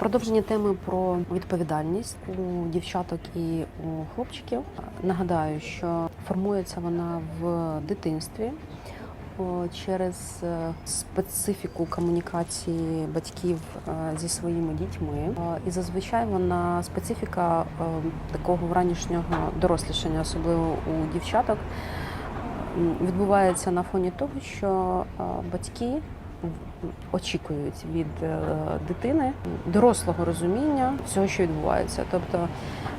Продовження теми про відповідальність у дівчаток і у хлопчиків. Нагадаю, що формується вона в дитинстві через е, специфіку комунікації батьків е, зі своїми дітьми. І зазвичай вона специфіка е, такого вранішнього дорослішання, особливо у дівчаток, відбувається на фоні того, що батьки очікують від е, дитини дорослого розуміння всього, що відбувається. Тобто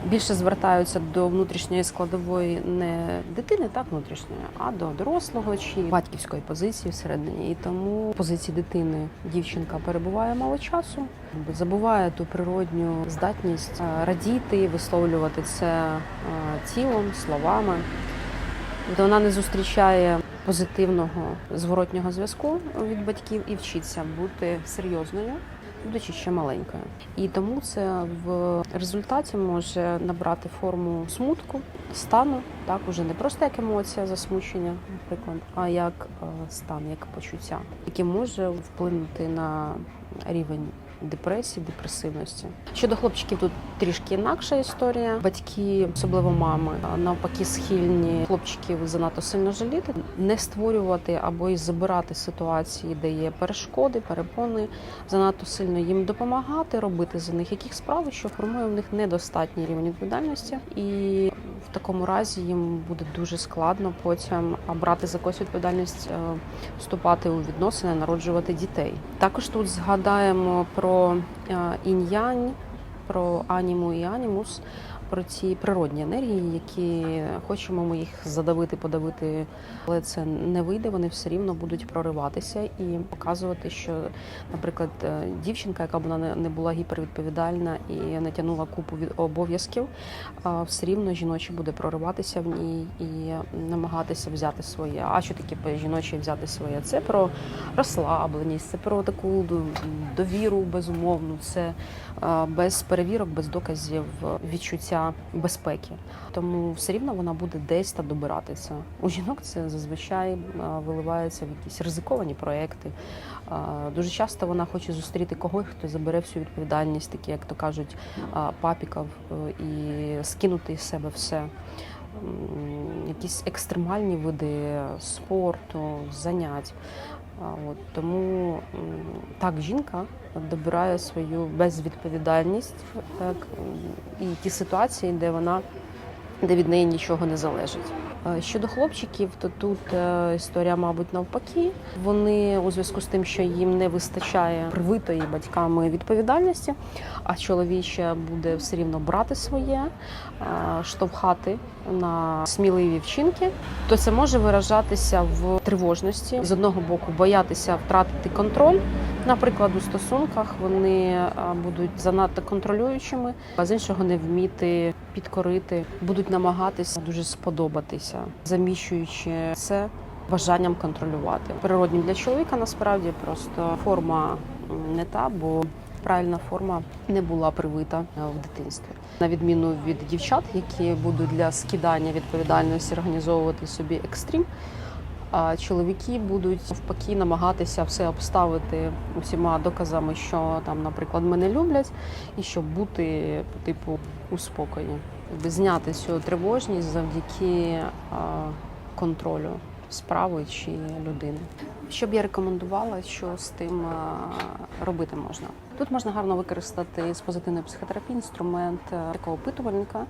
більше звертаються до внутрішньої складової не дитини, так внутрішньої, а до дорослого чи батьківської позиції всередині. І тому позиції дитини дівчинка перебуває мало часу, забуває ту природню здатність е, радіти, висловлювати це е, тілом, словами. Тобто вона не зустрічає позитивного зворотнього зв'язку від батьків і вчиться бути серйозною, будучи ще маленькою. І тому це в результаті може набрати форму смутку, стану, так уже не просто як емоція засмучення, наприклад, а як е, стан, як почуття, яке може вплинути на рівень депресії, депресивності. Щодо хлопчиків, тут трішки інакша історія. Батьки, особливо мами, навпаки, схильні хлопчиків занадто сильно жаліти, не створювати або й забирати ситуації, де є перешкоди, перепони, занадто сильно їм допомагати, робити за них яких справи, що формує в них недостатній рівень відповідальності, і в такому разі їм буде дуже складно потім брати за якусь відповідальність, е, вступати у відносини, народжувати дітей. Також тут згадаємо про е, інь-янь, про аніму і анімус, про ці природні енергії, які хочемо ми їх задавити, подавити, але це не вийде. Вони все рівно будуть прориватися і показувати, що, наприклад, е, дівчинка, яка б вона не- була гіпервідповідальна і не тягнула купу від обов'язків, все рівно жіноче буде прориватися в ній і намагатися взяти своє. А що таке жіноче взяти своє? Це про розслабленість, це про таку довіру безумовну, це без перевірок, без доказів відчуття безпеки. Тому все рівно вона буде десь та добиратися. У жінок це зазвичай е, виливається в якісь ризиковані проекти. Е, Дуже часто вона хоче зустріти когось, хто забере всю відповідальність, такі, як то кажуть, е, папіків, е, і скинути із себе все. Якісь екстремальні види спорту, занять. От, тому так жінка добирає свою безвідповідальність так, і ті ситуації, де вона де від неї нічого не залежить. Е, Щодо хлопчиків, то тут е, історія, мабуть, навпаки. Вони у зв'язку з тим, що їм не вистачає привитої батьками відповідальності, а чоловіче буде все рівно брати своє, е, штовхати на сміливі вчинки, то це може виражатися в тривожності. З одного боку, боятися втратити контроль. Наприклад, у стосунках вони будуть занадто контролюючими, а з іншого не вміти підкорити, будуть намагатися дуже сподобатися, заміщуючи це бажанням контролювати. Природнім для чоловіка насправді просто форма не та, бо правильна форма не була привита е, в дитинстві. На відміну від дівчат, які будуть для скидання відповідальності організовувати собі екстрім. Чоловіки будуть навпаки намагатися все обставити усіма доказами, що там, наприклад, мене люблять, і щоб бути типу у спокої, зняти цю тривожність завдяки контролю справи чи людини. Що б я рекомендувала, що з тим робити можна? Тут можна гарно використати з позитивної психотерапії інструмент е, такого опитувальника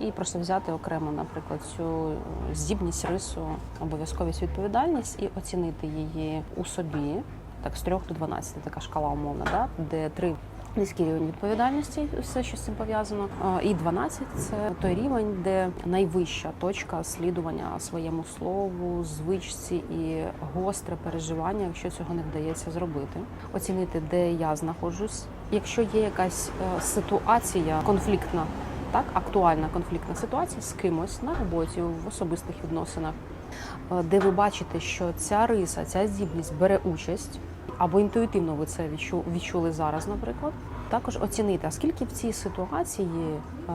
і просто взяти окремо, наприклад, цю здібність рису, обов'язковість відповідальність і оцінити її у собі. Так, з 3 до 12 така шкала умовна, да? де 3 низький рівень відповідальності, все, що з цим пов'язано. І 12 – це той рівень, де найвища точка слідування своєму слову, звичці і гостре переживання, якщо цього не вдається зробити. Оцінити, де я знаходжусь. Якщо є якась е, ситуація конфліктна, так, актуальна конфліктна ситуація з кимось на роботі, в особистих відносинах, е, де ви бачите, що ця риса, ця здібність бере участь, або інтуїтивно ви це відчу- відчули зараз, наприклад. Також оцінити, а скільки в цій ситуації е,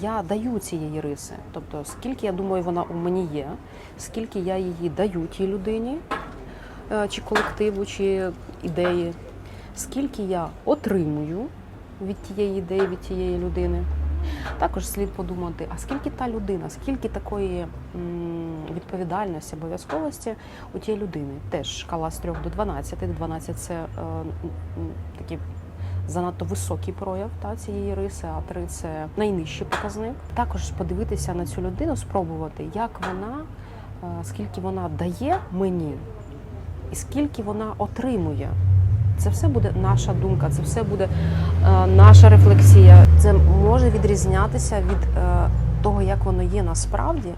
я даю цієї риси, тобто скільки я думаю, вона у мені є, скільки я її даю тій людині, е, чи колективу, чи ідеї, скільки я отримую від тієї ідеї, від тієї людини. Також слід подумати, а скільки та людина, скільки такої відповідальності, обов'язковості у тієї людини. Теж шкала з 3 до 12. 12 це е, м, занадто високий прояв та, цієї риси, а 3 це найнижчий показник. Також подивитися на цю людину, спробувати, як вона, е, скільки вона дає мені, і скільки вона отримує. Це все буде наша думка, це все буде е, наша рефлексія. Це може відрізнятися від е, того, як воно є насправді,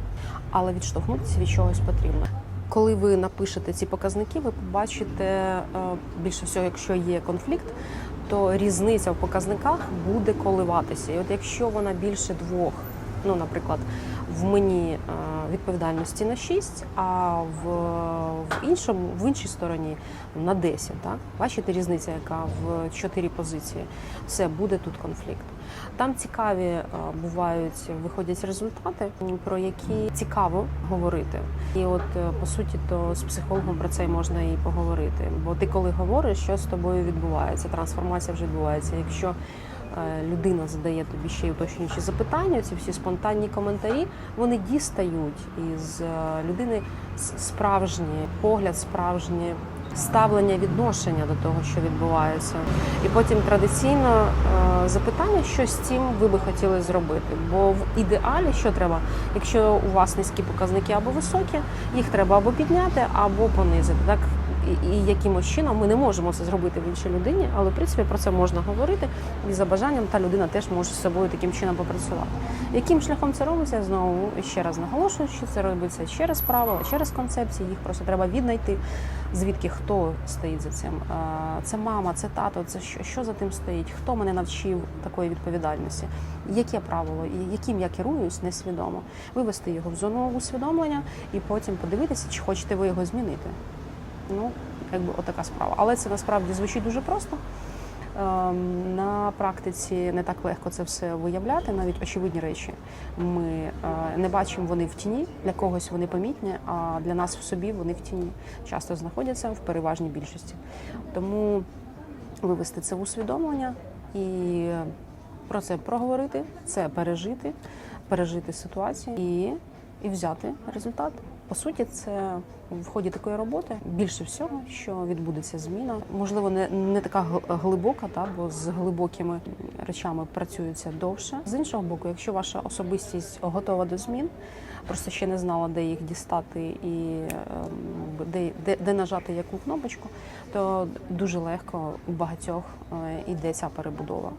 але відштовхнутися від чогось потрібно. Коли ви напишете ці показники, ви побачите е, більше всього, якщо є конфлікт, то різниця в показниках буде коливатися. І от якщо вона більше двох, ну, наприклад, в мені е, відповідальності на 6, а в, в іншому, в іншій стороні на 10. Так? Бачите різниця, яка в 4 позиції. Все, буде тут конфлікт. Там цікаві е, бувають, виходять результати, про які цікаво говорити. І от е, по суті, то з психологом про це можна і поговорити. Бо ти коли говориш, що з тобою відбувається, трансформація вже відбувається. Якщо людина задає тобі ще й уточнюючі запитання, ці всі спонтанні коментарі, вони дістають із е, людини справжній погляд, справжнє ставлення, відношення до того, що відбувається. І потім традиційно е, запитання, що з цим ви би хотіли зробити. Бо в ідеалі що треба, якщо у вас низькі показники або високі, їх треба або підняти, або понизити. Так і, і якимось чином ми не можемо це зробити в іншій людині, але в принципі про це можна говорити. І за бажанням та людина теж може з собою таким чином попрацювати. Яким шляхом це робиться? Знову ще раз наголошую, що це робиться через правила, через концепції. Їх просто треба віднайти, звідки хто стоїть за цим. Це мама, це тато, це що, що за тим стоїть, хто мене навчив такої відповідальності, яке правило і яким я керуюсь несвідомо. Вивести його в зону усвідомлення і потім подивитися, чи хочете ви його змінити. Ну, якби отака справа. Але це насправді звучить дуже просто. Ем, На практиці не так легко це все виявляти, навіть очевидні речі. Ми е, не бачимо вони в тіні, для когось вони помітні, а для нас в собі вони в тіні часто знаходяться в переважній більшості. Тому вивести це в усвідомлення і про це проговорити, це пережити, пережити ситуацію і, і взяти результат. По суті, це в ході такої роботи більше всього, що відбудеться зміна. Можливо, не, не така гл- глибока, та бо з глибокими речами працюється довше. З іншого боку, якщо ваша особистість готова до змін, просто ще не знала, де їх дістати і ем, де, де, де нажати яку кнопочку, то дуже легко у багатьох е, іде ця перебудова.